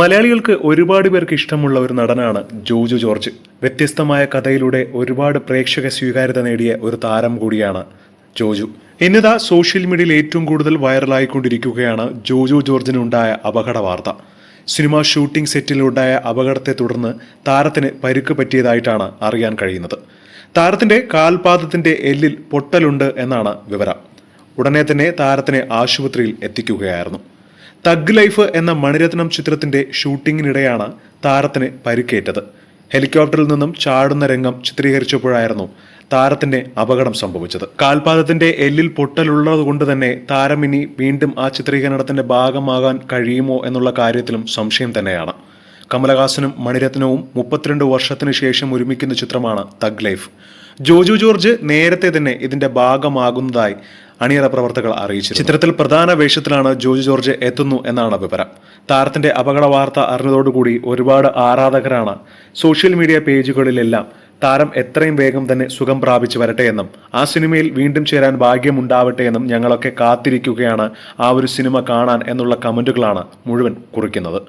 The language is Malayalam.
മലയാളികൾക്ക് ഒരുപാട് പേർക്ക് ഇഷ്ടമുള്ള ഒരു നടനാണ് ജോജു ജോർജ്. വ്യത്യസ്തമായ കഥയിലൂടെ ഒരുപാട് പ്രേക്ഷക സ്വീകാര്യത നേടിയ ഒരു താരം കൂടിയാണ് ജോജു. ഇന്നിതാ സോഷ്യൽ മീഡിയയിൽ ഏറ്റവും കൂടുതൽ വൈറലായിക്കൊണ്ടിരിക്കുകയാണ് ജോജു ജോർജിനുണ്ടായ അപകട വാർത്ത. സിനിമ ഷൂട്ടിംഗ് സെറ്റിലുണ്ടായ അപകടത്തെ തുടർന്ന് താരത്തിന് പരുക്ക് പറ്റിയതായിട്ടാണ് അറിയാൻ കഴിയുന്നത്. താരത്തിന്റെ കാൽപാദത്തിന്റെ എല്ലിൽ പൊട്ടലുണ്ട് എന്നാണ് വിവരം. ഉടനെ തന്നെ താരത്തിനെ ആശുപത്രിയിൽ എത്തിക്കുകയായിരുന്നു. തഗ് ലൈഫ് എന്ന മണിരത്നം ചിത്രത്തിന്റെ ഷൂട്ടിങ്ങിനിടെയാണ് താരത്തിന് പരിക്കേറ്റത്. ഹെലികോപ്റ്ററിൽ നിന്നും ചാടുന്ന രംഗം ചിത്രീകരിച്ചപ്പോഴായിരുന്നു താരത്തിന്റെ അപകടം സംഭവിച്ചത്. കാൽപാദത്തിന്റെ എല്ലിൽ പൊട്ടലുള്ളത് കൊണ്ട് തന്നെ താരം ഇനി വീണ്ടും ആ ചിത്രീകരണത്തിന്റെ ഭാഗമാകാൻ കഴിയുമോ എന്നുള്ള കാര്യത്തിലും സംശയം തന്നെയാണ്. കമലഹാസനും മണിരത്നവും മുപ്പത്തിരണ്ട് വർഷത്തിനു ശേഷം ഒരുമിക്കുന്ന ചിത്രമാണ് തഗ് ലൈഫ്. ജോജു ജോർജ് നേരത്തെ തന്നെ ഇതിന്റെ ഭാഗമാകുന്നതായി അണിയറ പ്രവർത്തകർ അറിയിച്ചു ചിത്രത്തിൽ പ്രധാന വേഷത്തിലാണ് ജോജി ജോർജ് എത്തുന്നു എന്നാണ് വിവരം. താരത്തിന്റെ അപകട വാർത്ത അറിഞ്ഞതോടുകൂടി ഒരുപാട് ആരാധകരാണ് സോഷ്യൽ മീഡിയ പേജുകളിലെല്ലാം താരം എത്രയും വേഗം തന്നെ സുഖം പ്രാപിച്ചു വരട്ടെ എന്നും ആ സിനിമയിൽ വീണ്ടും ചേരാൻ ഭാഗ്യമുണ്ടാവട്ടെ എന്നും ഞങ്ങളൊക്കെ കാത്തിരിക്കുകയാണ് ആ ഒരു സിനിമ കാണാൻ എന്നുള്ള കമന്റുകളാണ് മുഴുവൻ കുറിക്കുന്നത്.